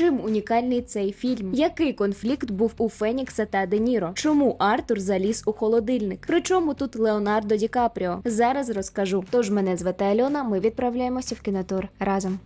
Чим унікальний цей фільм? Який конфлікт був у Фенікса та Де Ніро? Чому Артур заліз у холодильник? Причому тут Леонардо Ді Капріо? Зараз розкажу. Тож мене звати Альона. Ми відправляємося в кінотур разом.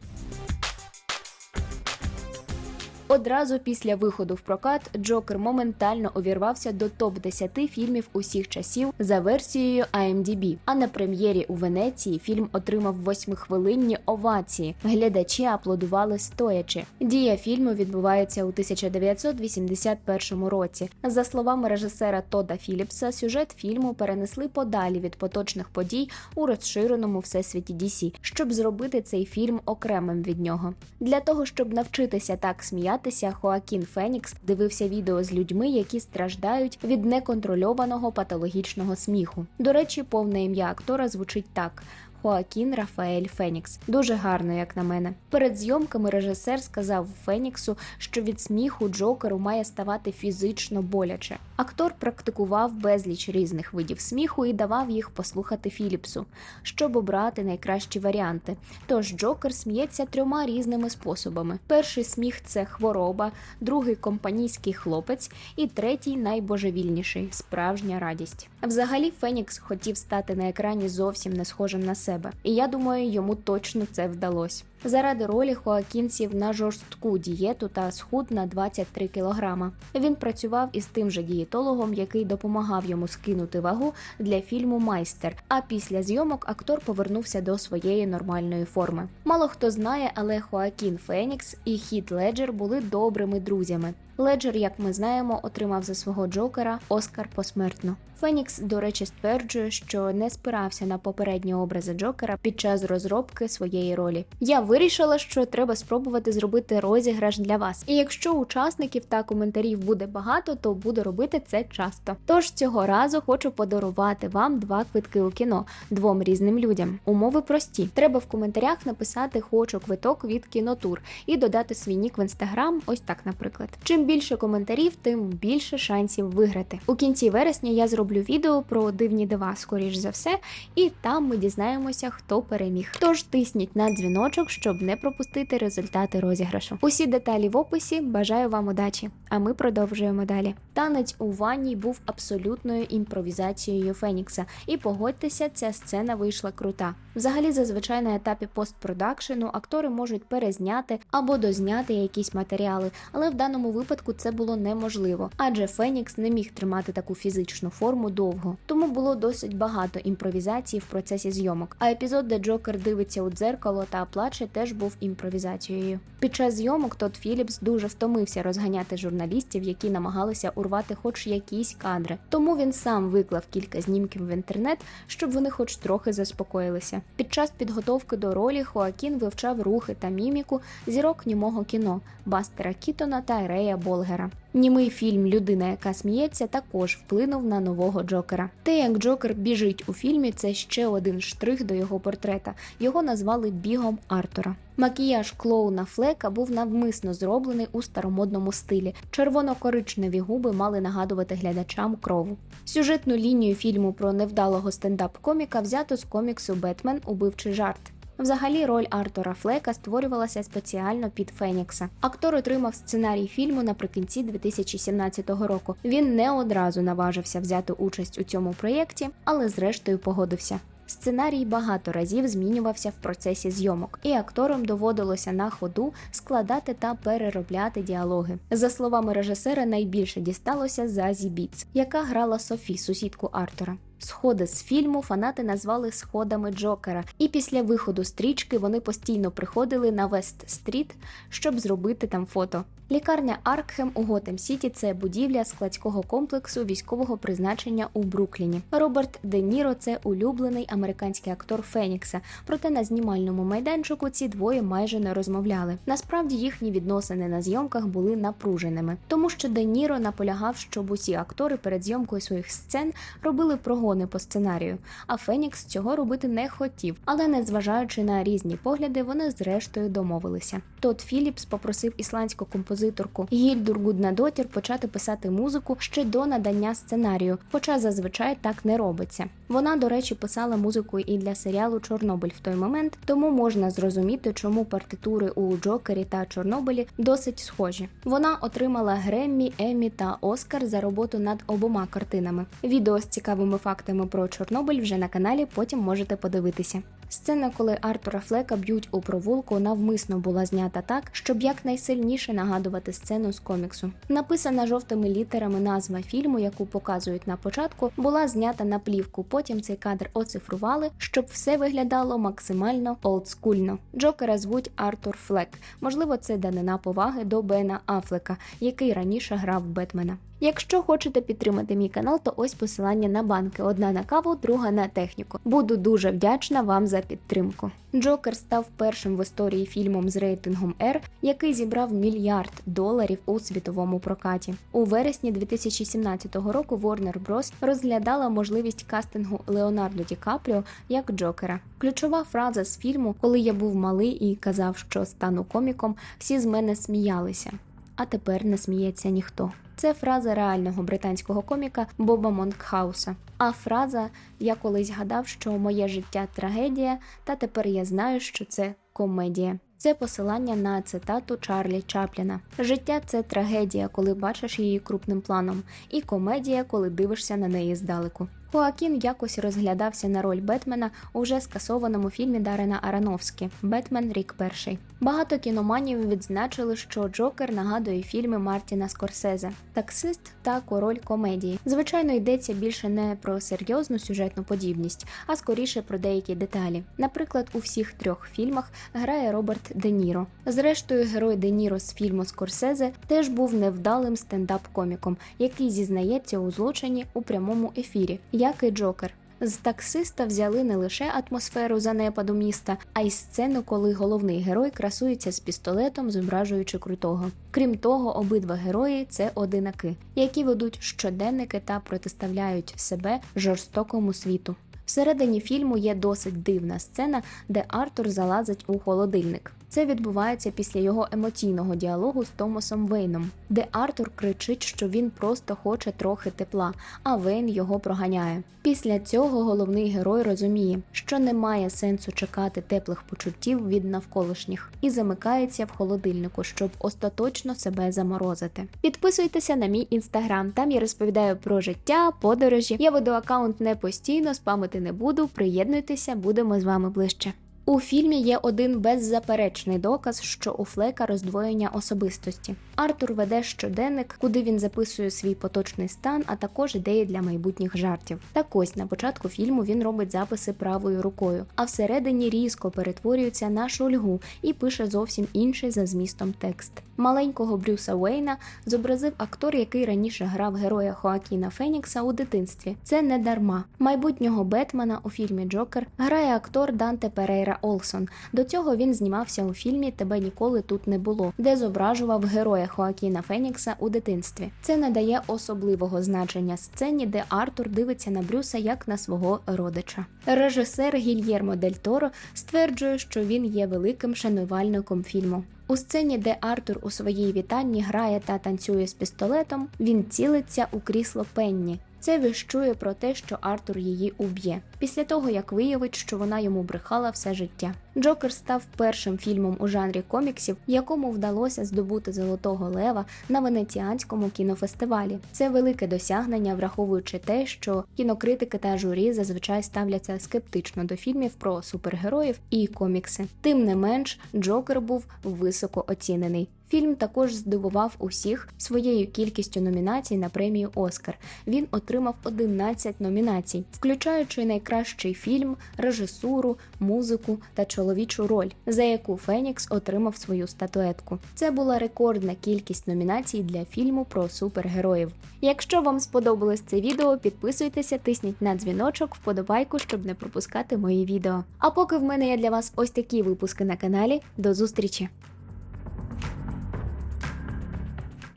Одразу після виходу в прокат Джокер моментально увірвався до топ 10 фільмів усіх часів за версією IMDb. А на прем'єрі у Венеції фільм отримав восьмихвилинні овації. Глядачі аплодували стоячи. Дія фільму відбувається у 1981 році. За словами режисера Тода Філіпса, сюжет фільму перенесли подалі від поточних подій у розширеному всесвіті DC, щоб зробити цей фільм окремим від нього. Для того щоб навчитися так сміятися, Хоакін Фенікс дивився відео з людьми, які страждають від неконтрольованого патологічного сміху. До речі, повне ім'я актора звучить так. Хоакін Рафаель Фенікс. Дуже гарно, як на мене. Перед зйомками режисер сказав Феніксу, що від сміху Джокеру має ставати фізично боляче. Актор практикував безліч різних видів сміху і давав їх послухати Філіпсу, щоб обрати найкращі варіанти. Тож Джокер сміється трьома різними способами: перший сміх це хвороба, другий компанійський хлопець, і третій найбожевільніший справжня радість. Взагалі, Фенікс хотів стати на екрані зовсім не схожим на себе, і я думаю, йому точно це вдалося. Заради ролі хоакінців на жорстку дієту та схуд на 23 кілограма. Він працював із тим же дієтологом, який допомагав йому скинути вагу для фільму Майстер. А після зйомок актор повернувся до своєї нормальної форми. Мало хто знає, але Хоакін Фенікс і Хіт Леджер були добрими друзями. Леджер, як ми знаємо, отримав за свого Джокера Оскар посмертно. Фенікс, до речі, стверджує, що не спирався на попередні образи Джокера під час розробки своєї ролі. Я вирішила, що треба спробувати зробити розіграш для вас. І якщо учасників та коментарів буде багато, то буду робити це часто. Тож цього разу хочу подарувати вам два квитки у кіно двом різним людям. Умови прості. Треба в коментарях написати Хочу квиток від кінотур і додати свій нік в інстаграм. Ось так, наприклад. Чим більше коментарів, тим більше шансів виграти. У кінці вересня я зроблю відео про дивні дива, скоріш за все, і там ми дізнаємося, хто переміг. Тож тисніть на дзвіночок, щоб не пропустити результати розіграшу. Усі деталі в описі. Бажаю вам удачі! А ми продовжуємо далі. Танець у ванні був абсолютною імпровізацією Фенікса, і погодьтеся, ця сцена вийшла крута. Взагалі, зазвичай на етапі постпродакшену актори можуть перезняти або дозняти якісь матеріали, але в даному випадку це було неможливо, адже Фенікс не міг тримати таку фізичну форму довго. Тому було досить багато імпровізації в процесі зйомок. А епізод, де Джокер дивиться у дзеркало та плаче, теж був імпровізацією. Під час зйомок Тодд Філіпс дуже втомився розганяти журналістів, які намагалися урвати хоч якісь кадри. Тому він сам виклав кілька знімків в інтернет, щоб вони хоч трохи заспокоїлися. Під час підготовки до ролі Хоакін вивчав рухи та міміку зірок німого кіно Бастера Кітона та Рея Болгера. Німий фільм Людина, яка сміється, також вплинув на нового Джокера. Те, як Джокер біжить у фільмі, це ще один штрих до його портрета. Його назвали бігом Артура. Макіяж клоуна Флека був навмисно зроблений у старомодному стилі. Червоно-коричневі губи мали нагадувати глядачам крову. Сюжетну лінію фільму про невдалого стендап-коміка взято з коміксу Бетмен Убивчий жарт. Взагалі, роль Артура Флека створювалася спеціально під Фенікса. Актор отримав сценарій фільму наприкінці 2017 року. Він не одразу наважився взяти участь у цьому проєкті, але зрештою погодився. Сценарій багато разів змінювався в процесі зйомок, і акторам доводилося на ходу складати та переробляти діалоги. За словами режисера, найбільше дісталося Зазі Біц, яка грала Софі, сусідку Артура. Сходи з фільму фанати назвали сходами Джокера, і після виходу стрічки вони постійно приходили на Вест-стріт, щоб зробити там фото. Лікарня Аркхем у Готем Сіті це будівля складського комплексу військового призначення у Брукліні. Роберт Де Ніро це улюблений американський актор Фенікса. Проте на знімальному майданчику ці двоє майже не розмовляли. Насправді їхні відносини на зйомках були напруженими, тому що Де Ніро наполягав, щоб усі актори перед зйомкою своїх сцен робили прогоди не по сценарію. А Фенікс цього робити не хотів. Але незважаючи на різні погляди, вони зрештою домовилися. Тодд Філіпс попросив ісландську композиторку Гільдур Гуднадотір почати писати музику ще до надання сценарію, хоча зазвичай так не робиться. Вона, до речі, писала музику і для серіалу Чорнобиль в той момент, тому можна зрозуміти, чому партитури у Джокері та Чорнобилі досить схожі. Вона отримала Греммі, Еммі та Оскар за роботу над обома картинами. Відео з цікавими фактами про Чорнобиль вже на каналі, потім можете подивитися. Сцена, коли Артура Флека б'ють у провулку, навмисно була знята так, щоб якнайсильніше нагадувати сцену з коміксу. Написана жовтими літерами назва фільму, яку показують на початку, була знята на плівку. Потім цей кадр оцифрували, щоб все виглядало максимально олдскульно. Джокера звуть Артур Флек. Можливо, це данина поваги до Бена Афлека, який раніше грав Бетмена. Якщо хочете підтримати мій канал, то ось посилання на банки: одна на каву, друга на техніку. Буду дуже вдячна вам за підтримку. Джокер став першим в історії фільмом з рейтингом R, який зібрав мільярд доларів у світовому прокаті. У вересні 2017 року Warner Bros. розглядала можливість кастингу Леонардо Ді Капріо як Джокера. Ключова фраза з фільму, коли я був малий і казав, що стану коміком, всі з мене сміялися. А тепер не сміється ніхто. Це фраза реального британського коміка Боба Монкхауса. А фраза Я колись гадав, що моє життя трагедія, та тепер я знаю, що це комедія. Це посилання на цитату Чарлі Чапліна: Життя це трагедія, коли бачиш її крупним планом, і комедія, коли дивишся на неї здалеку. Хоакін якось розглядався на роль Бетмена у вже скасованому фільмі Дарена Аронофскі Бетмен Рік Перший. Багато кіноманів відзначили, що Джокер нагадує фільми Мартіна Скорсезе, таксист та король комедії. Звичайно, йдеться більше не про серйозну сюжетну подібність, а скоріше про деякі деталі. Наприклад, у всіх трьох фільмах грає Роберт Де Ніро. Зрештою, герой Де Ніро з фільму Скорсезе теж був невдалим стендап-коміком, який зізнається у злочині у прямому ефірі як Джокер. З таксиста взяли не лише атмосферу занепаду міста, а й сцену, коли головний герой красується з пістолетом, зображуючи крутого. Крім того, обидва герої це одинаки, які ведуть щоденники та протиставляють себе жорстокому світу. Всередині фільму є досить дивна сцена, де Артур залазить у холодильник. Це відбувається після його емоційного діалогу з Томасом Вейном, де Артур кричить, що він просто хоче трохи тепла, а Вейн його проганяє. Після цього головний герой розуміє, що немає сенсу чекати теплих почуттів від навколишніх, і замикається в холодильнику, щоб остаточно себе заморозити. Підписуйтеся на мій інстаграм, там я розповідаю про життя, подорожі. Я веду аккаунт не постійно, спамити не буду. Приєднуйтеся, будемо з вами ближче. У фільмі є один беззаперечний доказ, що у Флека роздвоєння особистості. Артур веде щоденник, куди він записує свій поточний стан, а також ідеї для майбутніх жартів. Так ось на початку фільму він робить записи правою рукою, а всередині різко перетворюється на шульгу і пише зовсім інший за змістом текст. Маленького Брюса Уейна зобразив актор, який раніше грав героя Хоакіна Фенікса у дитинстві. Це не дарма. Майбутнього Бетмена у фільмі Джокер грає актор Данте Перейра Олсон. До цього він знімався у фільмі Тебе ніколи тут не було, де зображував героя Хоакіна Фенікса у дитинстві. Це надає особливого значення сцені, де Артур дивиться на Брюса як на свого родича. Режисер Гільєрмо Дель Торо стверджує, що він є великим шанувальником фільму. У сцені, де Артур у своїй вітальні грає та танцює з пістолетом, він цілиться у крісло Пенні. Це віщує про те, що Артур її уб'є, після того як виявить, що вона йому брехала все життя. Джокер став першим фільмом у жанрі коміксів, якому вдалося здобути Золотого Лева на венеціанському кінофестивалі. Це велике досягнення, враховуючи те, що кінокритики та журі зазвичай ставляться скептично до фільмів про супергероїв і комікси. Тим не менш, Джокер був високо оцінений. Фільм також здивував усіх своєю кількістю номінацій на премію Оскар. Він отримав 11 номінацій, включаючи найкращий фільм, режисуру, музику та чоловічу роль, за яку Фенікс отримав свою статуетку. Це була рекордна кількість номінацій для фільму про супергероїв. Якщо вам сподобалось це відео, підписуйтеся, тисніть на дзвіночок, вподобайку, щоб не пропускати мої відео. А поки в мене є для вас ось такі випуски на каналі. До зустрічі!